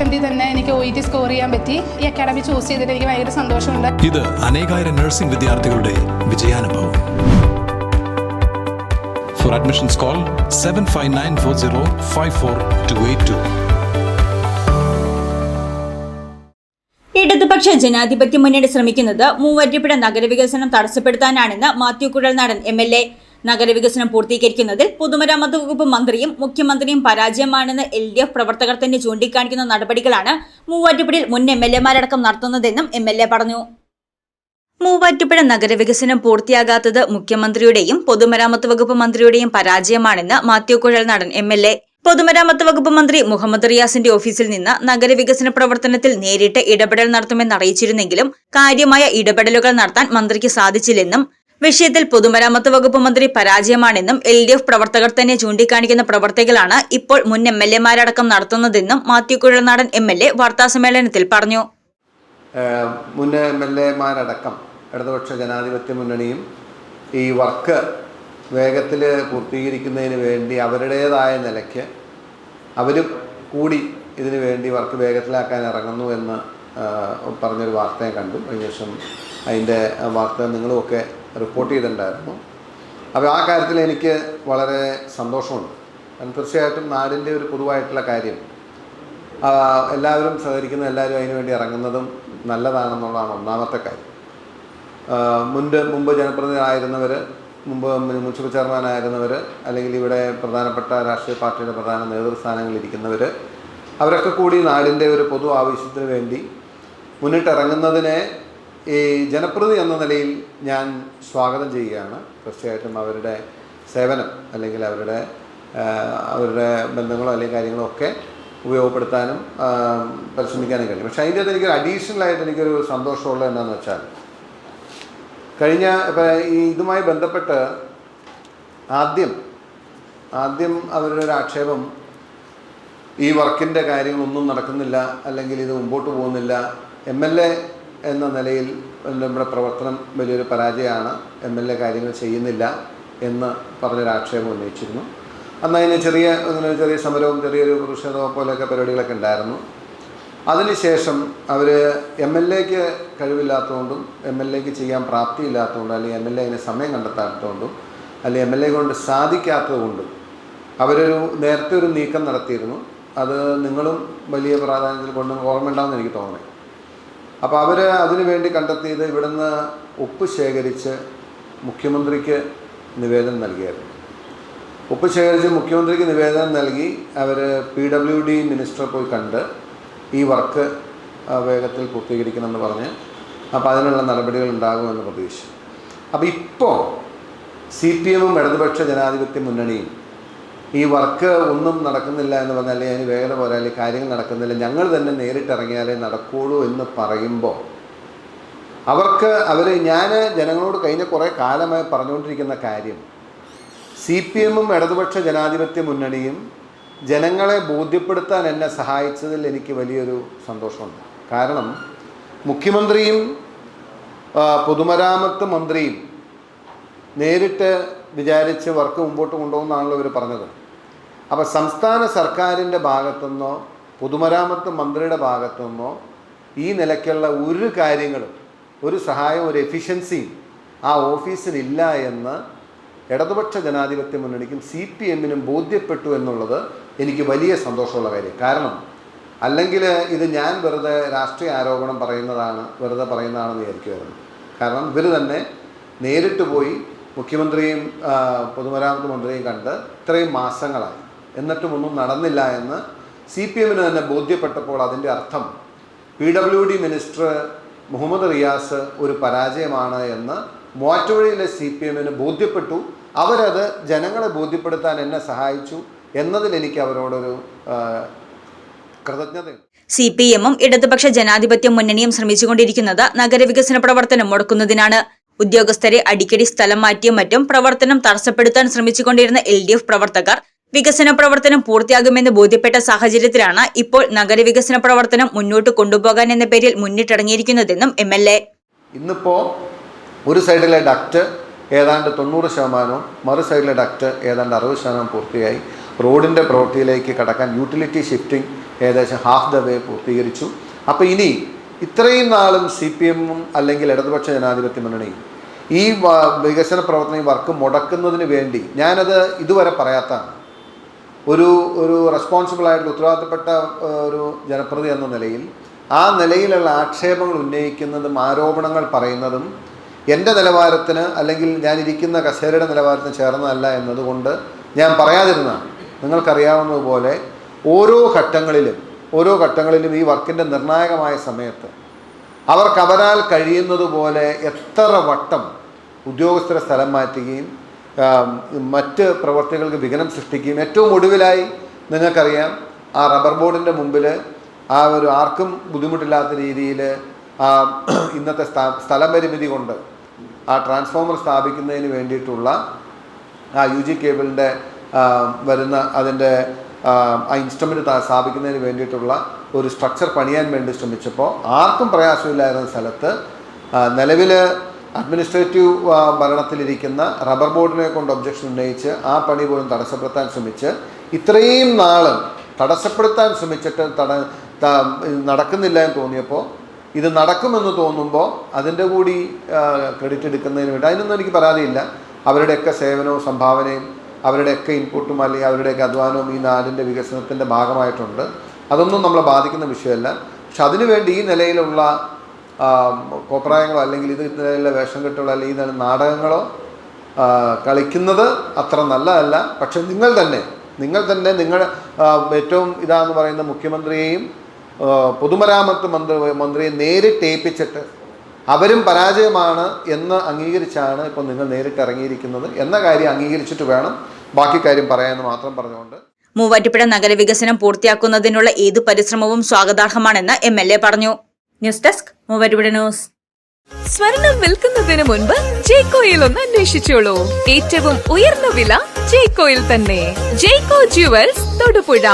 അറ്റംപ്റ്റിൽ തന്നെ എനിക്ക് O E T score ചെയ്യാൻ പറ്റി. ഈ അക്കാഡമി ചൂസ് ചെയ്തിട്ട് എനിക്ക് ഭയങ്കര സന്തോഷമുണ്ട്. ഇത് അനേകായിരം നഴ്സിംഗ് വിദ്യാർത്ഥികളുടെ വിജയാനുഭവം. For admissions call seven five nine four zero five four two eight two ഇടതുപക്ഷ ജനാധിപത്യ മുന്നണി ശ്രമിക്കുന്നത് മൂവാറ്റുപുഴ നഗരവികസനം തടസ്സപ്പെടുത്താനാണെന്ന് Mathew Kuzhalnadan M L A നഗരവികസനം പൂർത്തീകരിക്കുന്നതിൽ പൊതുമരാമത്ത് വകുപ്പ് മന്ത്രിയും മുഖ്യമന്ത്രിയും പരാജയമാണെന്ന് എൽ ഡി എഫ് പ്രവർത്തകർ തന്നെ ചൂണ്ടിക്കാണിക്കുന്ന നടപടികളാണ് മൂവാറ്റുപുഴയിൽ മുൻ എം എൽ എമാരടക്കം നടത്തുന്നതെന്നും എം എൽ എ പറഞ്ഞു. മൂവാറ്റുപുഴ നഗരവികസനം പൂർത്തിയാകാത്തത് മുഖ്യമന്ത്രിയുടെയും പൊതുമരാമത്ത് വകുപ്പ് മന്ത്രിയുടെയും പരാജയമാണെന്ന് മാത്യു കുഴൽ നടൻ എം എൽ എ. പൊതുമരാമത്ത് വകുപ്പ് മന്ത്രി മുഹമ്മദ് റിയാസിന്റെ ഓഫീസിൽ നിന്ന് നഗരവികസന പ്രവർത്തനത്തിൽ നേരിട്ട് ഇടപെടൽ നടത്തുമെന്ന് അറിയിച്ചിരുന്നെങ്കിലും കാര്യമായ ഇടപെടലുകൾ നടത്താൻ മന്ത്രിക്ക് സാധിച്ചില്ലെന്നും വിഷയത്തിൽ പൊതുമരാമത്ത് വകുപ്പ് മന്ത്രി പരാജയമാണെന്നും എൽ ഡി എഫ് പ്രവർത്തകർ തന്നെ ചൂണ്ടിക്കാണിക്കുന്ന പ്രവർത്തികളാണ് ഇപ്പോൾ മുൻ എം എൽ എമാരടക്കം നടത്തുന്നതെന്നും Mathew Kuzhalnadan M L A വാർത്താസമ്മേളനത്തിൽ പറഞ്ഞു. മുൻ എം എൽ എമാരടക്കം ഇടതുപക്ഷ ജനാധിപത്യ മുന്നണിയും ഈ വർക്ക് വേഗത്തിൽ പൂർത്തീകരിക്കുന്നതിന് വേണ്ടി അവരുടേതായ നിലയ്ക്ക് അവരും കൂടി ഇതിനു വേണ്ടി വർക്ക് വേഗത്തിലാക്കാൻ ഇറങ്ങുന്നു എന്ന് പറഞ്ഞൊരു വാർത്തയെ കണ്ടു. കഴിഞ്ഞ ദിവസം അതിന്റെ വാർത്ത നിങ്ങളുമൊക്കെ റിപ്പോർട്ട് ചെയ്തിട്ടുണ്ടായിരുന്നു. അപ്പോൾ ആ കാര്യത്തിൽ എനിക്ക് വളരെ സന്തോഷമുണ്ട്. കാരണം തീർച്ചയായിട്ടും നാടിന്റെ ഒരു പൊതുവായിട്ടുള്ള കാര്യം എല്ലാവരും സഹകരിക്കുന്ന എല്ലാവരും അതിനു വേണ്ടി ഇറങ്ങുന്നതും നല്ലതാണെന്നുള്ളതാണ് ഒന്നാമത്തെ കാര്യം. മുൻപ് മുമ്പ് ജനപ്രതിനിധികളായിരുന്നവർ മുമ്പ് മുനിസിപ്പൽ ചെയർമാനായിരുന്നവർ അല്ലെങ്കിൽ ഇവിടെ പ്രധാനപ്പെട്ട രാഷ്ട്രീയ പാർട്ടിയുടെ പ്രധാന നേതൃസ്ഥാനങ്ങളിൽ ഇരിക്കുന്നവർ അവരൊക്കെ കൂടി നാടിന്റെ ഒരു പൊതു ആവശ്യത്തിന് വേണ്ടി മുന്നിട്ടിറങ്ങുന്നതിനെ ഈ ജനപ്രതി എന്ന നിലയിൽ ഞാൻ സ്വാഗതം ചെയ്യുകയാണ്. തീർച്ചയായിട്ടും അവരുടെ സേവനം അല്ലെങ്കിൽ അവരുടെ അവരുടെ ബന്ധങ്ങളോ അല്ലെങ്കിൽ കാര്യങ്ങളോ ഒക്കെ ഉപയോഗപ്പെടുത്താനും പരിശ്രമിക്കാനും കഴിയും. പക്ഷേ അതിന്റെ അകത്ത് എനിക്കൊരു അഡീഷണൽ ആയിട്ട് എനിക്കൊരു സന്തോഷമുള്ളത് എന്താണെന്ന് വെച്ചാൽ കഴിഞ്ഞ ഇപ്പം ഈ ഇതുമായി ബന്ധപ്പെട്ട് ആദ്യം ആദ്യം അവരുടെ ഒരു ആക്ഷേപം ഈ വർക്കിന്റെ കാര്യങ്ങളൊന്നും നടക്കുന്നില്ല അല്ലെങ്കിൽ ഇത് മുമ്പോട്ട് പോകുന്നില്ല എം എൽ എ എന്ന നിലയിൽ നമ്മുടെ പ്രവർത്തനം വലിയൊരു പരാജയമാണ്. എം എൽ എ കാര്യങ്ങൾ ചെയ്യുന്നില്ല എന്ന് പറഞ്ഞൊരു ആക്ഷേപം ഉന്നയിച്ചിരുന്നു. അന്ന് അതിന് ചെറിയ അങ്ങനെ ചെറിയ സമരവും ചെറിയൊരു പ്രതിഷേധവും പോലെയൊക്കെ പരിപാടികളൊക്കെ ഉണ്ടായിരുന്നു. അതിനുശേഷം അവർ എം എൽ എക്ക് കഴിവില്ലാത്തതുകൊണ്ടും എം എൽ എക്ക് ചെയ്യാൻ പ്രാപ്തിയില്ലാത്തതുകൊണ്ടും അല്ലെങ്കിൽ എം എൽ എ അതിന് സമയം കണ്ടെത്താത്തതുകൊണ്ടും അല്ലെങ്കിൽ എം എൽ എ കൊണ്ട് സാധിക്കാത്തതുകൊണ്ടും അവരൊരു നേരത്തെ ഒരു നീക്കം നടത്തിയിരുന്നു. അത് നിങ്ങളും വലിയ പ്രാധാന്യത്തിൽ കൊണ്ട് ഓർമ്മയുണ്ടാവുമെന്ന് എനിക്ക് തോന്നുന്നത് അപ്പോൾ അവർ അതിനു വേണ്ടി കണ്ടെത്തിയത് ഇവിടുന്ന് ഉപ്പ് ശേഖരിച്ച് മുഖ്യമന്ത്രിക്ക് നിവേദനം നൽകിയായിരുന്നു. ഉപ്പ് ശേഖരിച്ച് മുഖ്യമന്ത്രിക്ക് നിവേദനം നൽകി അവർ പി ഡബ്ല്യു ഡി മിനിസ്റ്റർ പോയി കണ്ട് ഈ വർക്ക് വേഗത്തിൽ പൂർത്തീകരിക്കണമെന്ന് പറഞ്ഞ് അപ്പോൾ അതിനുള്ള നടപടികൾ ഉണ്ടാകുമെന്ന് പ്രതീക്ഷിച്ചു. അപ്പോൾ ഇപ്പോൾ സി പി എമ്മും ഇടതുപക്ഷ ജനാധിപത്യ മുന്നണിയും ഈ വർക്ക് ഒന്നും നടക്കുന്നില്ല എന്ന് പറഞ്ഞാൽ അതിന് വേഗത പോരാ കാര്യങ്ങൾ നടക്കുന്നില്ല ഞങ്ങൾ തന്നെ നേരിട്ടിറങ്ങിയാലേ നടക്കുകയുള്ളൂ എന്ന് പറയുമ്പോൾ അവർക്ക് അവർ ഞാൻ ജനങ്ങളോട് കഴിഞ്ഞ കുറേ കാലമായി പറഞ്ഞുകൊണ്ടിരിക്കുന്ന കാര്യം സി പി എമ്മും ഇടതുപക്ഷ ജനാധിപത്യ മുന്നണിയും ജനങ്ങളെ ബോധ്യപ്പെടുത്താൻ എന്നെ സഹായിച്ചതിൽ എനിക്ക് വലിയൊരു സന്തോഷമുണ്ട്. കാരണം മുഖ്യമന്ത്രിയും പൊതുമരാമത്ത് മന്ത്രിയും നേരിട്ട് വിചാരിച്ച് വർക്ക് മുമ്പോട്ട് കൊണ്ടുപോകുന്നതാണല്ലോ ഇവർ പറഞ്ഞത്. അപ്പോൾ സംസ്ഥാന സർക്കാരിന്റെ ഭാഗത്തുനിന്നോ പൊതുമരാമത്ത് മന്ത്രിയുടെ ഭാഗത്തുനിന്നോ ഈ നിലയ്ക്കുള്ള ഒരു കാര്യങ്ങളും ഒരു സഹായവും ഒരു എഫിഷ്യൻസിയും ആ ഓഫീസിനില്ല എന്ന് ഇടതുപക്ഷ ജനാധിപത്യ മുന്നണിക്കും സി പി എമ്മിനും ബോധ്യപ്പെട്ടു എന്നുള്ളത് എനിക്ക് വലിയ സന്തോഷമുള്ള കാര്യം. കാരണം അല്ലെങ്കിൽ ഇത് ഞാൻ വെറുതെ രാഷ്ട്രീയ ആരോപണം പറയുന്നതാണ് വെറുതെ പറയുന്നതാണെന്ന് വിചാരിക്കുമായിരുന്നു കാരണം ഇവർ തന്നെ നേരിട്ട് പോയി മുഖ്യമന്ത്രിയും പൊതുമരാമത്ത് മന്ത്രിയും കണ്ട് ഇത്രയും മാസങ്ങളായി എന്നിട്ടും ഒന്നും നടന്നില്ല എന്ന് സി പി എമ്മിന് തന്നെ ബോധ്യപ്പെട്ടപ്പോൾ അതിന്റെ അർത്ഥം P W D minister Muhammad Riyas ഒരു പരാജയമാണ് എന്ന് മൂവാറ്റുപുഴയിലെ സി പി എമ്മിന് ബോധ്യപ്പെട്ടു. അവരത് ജനങ്ങളെ ബോധ്യപ്പെടുത്താൻ എന്നെ സഹായിച്ചു എന്നതിൽ എനിക്ക് അവരോടൊരു കൃതജ്ഞതയുണ്ട്. സി പി എമ്മും ഇടതുപക്ഷ ജനാധിപത്യ മുന്നണിയും ശ്രമിച്ചുകൊണ്ടിരിക്കുന്നത് നഗരവികസന പ്രവർത്തനം മുടക്കുന്നതിനാണ്. ഉദ്യോഗസ്ഥരെ അടിക്കടി സ്ഥലം മാറ്റിയും മറ്റും പ്രവർത്തനം തടസ്സപ്പെടുത്താൻ ശ്രമിച്ചുകൊണ്ടിരുന്ന എൽ ഡി എഫ് പ്രവർത്തകർ വികസന പ്രവർത്തനം പൂർത്തിയാകുമെന്ന് ബോധ്യപ്പെട്ട സാഹചര്യത്തിലാണ് ഇപ്പോൾ നഗരവികസന പ്രവർത്തനം മുന്നോട്ട് കൊണ്ടുപോകാൻ എന്ന പേരിൽ മുന്നിട്ടിറങ്ങിയിരിക്കുന്നതെന്നും എം എൽ എ. ഇന്നിപ്പോൾ ഒരു സൈഡിലെ ഡക്റ്റ് ഏതാണ്ട് തൊണ്ണൂറ് ശതമാനവും മറു സൈഡിലെ ഡക്റ്റ് ഏതാണ്ട് അറുപത് ശതമാനം പൂർത്തിയായി. റോഡിന്റെ പ്രവൃത്തിയിലേക്ക് കടക്കാൻ യൂട്ടിലിറ്റി ഷിഫ്റ്റിംഗ് ഏകദേശം ഹാഫ് ദ വേ പൂർത്തീകരിച്ചു. അപ്പോൾ ഇനി ഇത്രയും നാളും സി പി എമ്മും അല്ലെങ്കിൽ ഇടതുപക്ഷ ജനാധിപത്യ മുന്നണിയും ഈ വികസന പ്രവർത്തനം വർക്ക് മുടക്കുന്നതിന് വേണ്ടി ഞാനത് ഇതുവരെ പറയാത്തതാണ്. ഒരു ഒരു റെസ്പോൺസിബിൾ ആയിട്ടുള്ള ഉത്തരവാദിത്തപ്പെട്ട ഒരു ജനപ്രതി എന്ന നിലയിൽ ആ നിലയിലുള്ള ആക്ഷേപങ്ങൾ ഉന്നയിക്കുന്നതും ആരോപണങ്ങൾ പറയുന്നതും എന്റെ നിലവാരത്തിന് അല്ലെങ്കിൽ ഞാൻ ഇരിക്കുന്ന കസേരയുടെ നിലവാരത്തിന് ചേർന്നതല്ല എന്നതുകൊണ്ട് ഞാൻ പറയാതിരുന്നതാണ്. നിങ്ങൾക്കറിയാവുന്നതുപോലെ ഓരോ ഘട്ടങ്ങളിലും ഓരോ ഘട്ടങ്ങളിലും ഈ വർക്കിന്റെ നിർണായകമായ സമയത്ത് അവർക്ക് അവരാൽ കഴിയുന്നത് പോലെ എത്ര വട്ടം ഉദ്യോഗസ്ഥരെ സ്ഥലം മാറ്റുകയും മറ്റ് പ്രവർത്തികൾക്ക് വിഘ്നം സൃഷ്ടിക്കുകയും ഏറ്റവും ഒടുവിലായി നിങ്ങൾക്കറിയാം ആ റബ്ബർ ബോർഡിന്റെ മുമ്പിൽ ആ ഒരു ആർക്കും ബുദ്ധിമുട്ടില്ലാത്ത രീതിയിൽ ആ ഇന്നത്തെ സ്ഥ- സ്ഥലപരിമിതി കൊണ്ട് ആ ട്രാൻസ്ഫോമർ സ്ഥാപിക്കുന്നതിന് വേണ്ടിയിട്ടുള്ള ആ യു ജി കേബിളിന്റെ വരുന്ന അതിന്റെ ആ, ഇൻസ്ട്രുമെന്റ് ഇൻസ്ട്രുമെന്റ് സ്ഥാപിക്കുന്നതിന് വേണ്ടിയിട്ടുള്ള ഒരു സ്ട്രക്ചർ പണിയാൻ വേണ്ടി ശ്രമിച്ചപ്പോൾ ആർക്കും പ്രയാസമില്ലായിരുന്ന സ്ഥലത്ത് നിലവിൽ അഡ്മിനിസ്ട്രേറ്റീവ് ഭരണത്തിലിരിക്കുന്ന റബ്ബർ ബോർഡിനെ കൊണ്ട് ഒബ്ജക്ഷൻ ഉന്നയിച്ച് ആ പണി പോലും തടസ്സപ്പെടുത്താൻ ശ്രമിച്ച് ഇത്രയും നാൾ തടസ്സപ്പെടുത്താൻ ശ്രമിച്ചിട്ട് തട നടക്കുന്നില്ല എന്ന് തോന്നിയപ്പോൾ ഇത് നടക്കുമെന്ന് തോന്നുമ്പോൾ അതിന്റെ കൂടി ക്രെഡിറ്റ് എടുക്കുന്നതിന് വേണ്ടി അതിനൊന്നും എനിക്ക് പരാതിയില്ല. അവരുടെയൊക്കെ സേവനവും സംഭാവനയും അവരുടെയൊക്കെ ഇൻപുട്ടും അല്ലെങ്കിൽ അവരുടെയൊക്കെ അധ്വാനവും ഈ നാടിന്റെ വികസനത്തിന്റെ ഭാഗമായിട്ടുണ്ട്. അതൊന്നും നമ്മളെ ബാധിക്കുന്ന വിഷയമല്ല. പക്ഷെ അതിനുവേണ്ടി ഈ നിലയിലുള്ള കോപ്രായങ്ങളോ അല്ലെങ്കിൽ ഇത് നിലയിലുള്ള വേഷം കെട്ടുകളോ അല്ലെങ്കിൽ ഇതാണ് നാടകങ്ങളോ കളിക്കുന്നത് അത്ര നല്ലതല്ല. പക്ഷെ നിങ്ങൾ തന്നെ നിങ്ങൾ തന്നെ നിങ്ങൾ ഏറ്റവും ഇതാന്ന് പറയുന്ന മുഖ്യമന്ത്രിയെയും പൊതുമരാമത്ത് മന്ത്രി മന്ത്രിയെ നേരിട്ട് ഏൽപ്പിച്ചിട്ട് അവരും പരാജയമാണ് എന്ന് അംഗീകരിച്ചാണ് ഇപ്പോൾ നിങ്ങൾ നേരിട്ട് ഇറങ്ങിയിരിക്കുന്നത് എന്ന കാര്യം അംഗീകരിച്ചിട്ട് വേണം ബാക്കി കാര്യം പറയാമെന്ന് മാത്രം പറഞ്ഞുകൊണ്ട്. മൂവാറ്റുപുഴ നഗരവികസനം പൂർത്തിയാക്കുന്നതിനുള്ള ഏത് പരിശ്രമവും സ്വാഗതാർഹമാണെന്ന് എം എൽ എ പറഞ്ഞു. ന്യൂസ് ഡെസ്ക് മൂവാറ്റുപുഴ ന്യൂസ് സ്വർണം വിൽക്കുന്നതിന് മുൻപ് ജേക്കോയിൽ ഒന്ന് അന്വേഷിച്ചോളൂ ഏറ്റവും ഉയർന്ന വില ജേക്കോയിൽ തന്നെ. ജേക്കോ ജുവൽസ് തൊടുപുഴ.